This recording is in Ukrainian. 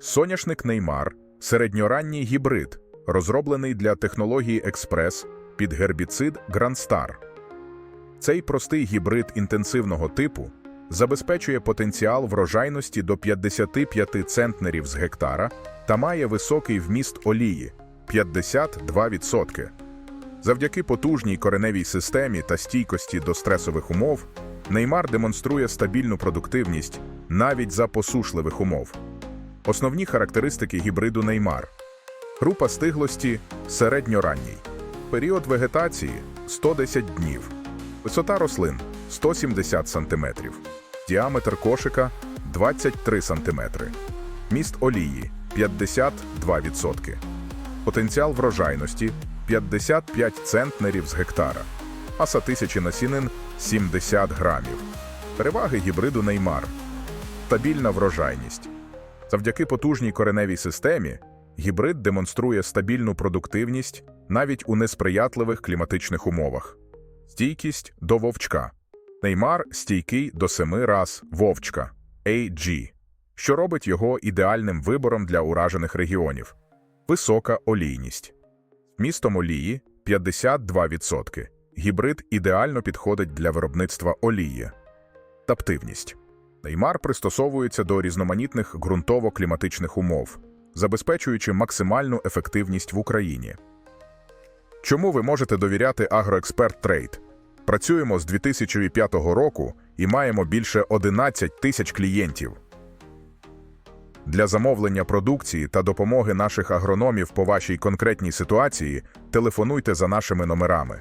Соняшник Неймар середньоранній гібрид, розроблений для технології експрес під гербіцид Грандстар. Цей простий гібрид інтенсивного типу забезпечує потенціал врожайності до 55 центнерів з гектара та має високий вміст олії 52%. Завдяки потужній кореневій системі та стійкості до стресових умов, Неймар демонструє стабільну продуктивність навіть за посушливих умов. Основні характеристики гібриду Неймар. Група стиглості середньоранній. Період вегетації 110 днів. Висота рослин 170 см. Діаметр кошика 23 см. Міст олії 52%. Потенціал врожайності 55 центнерів з гектара. Маса тисячі насінин 70 грамів. Переваги гібриду Неймар. Стабільна врожайність. Завдяки потужній кореневій системі гібрид демонструє стабільну продуктивність навіть у несприятливих кліматичних умовах. Стійкість до вовчка. Неймар стійкий до семи раз вовчка AG, що робить його ідеальним вибором для уражених регіонів. Висока олійність. Містом олії 52%. Гібрид ідеально підходить для виробництва олії. Таптивність. Неймар пристосовується до різноманітних ґрунтово-кліматичних умов, забезпечуючи максимальну ефективність в Україні. Чому ви можете довіряти Агроексперт Трейд? Працюємо з 2005 року і маємо більше 11 тисяч клієнтів. Для замовлення продукції та допомоги наших агрономів по вашій конкретній ситуації телефонуйте за нашими номерами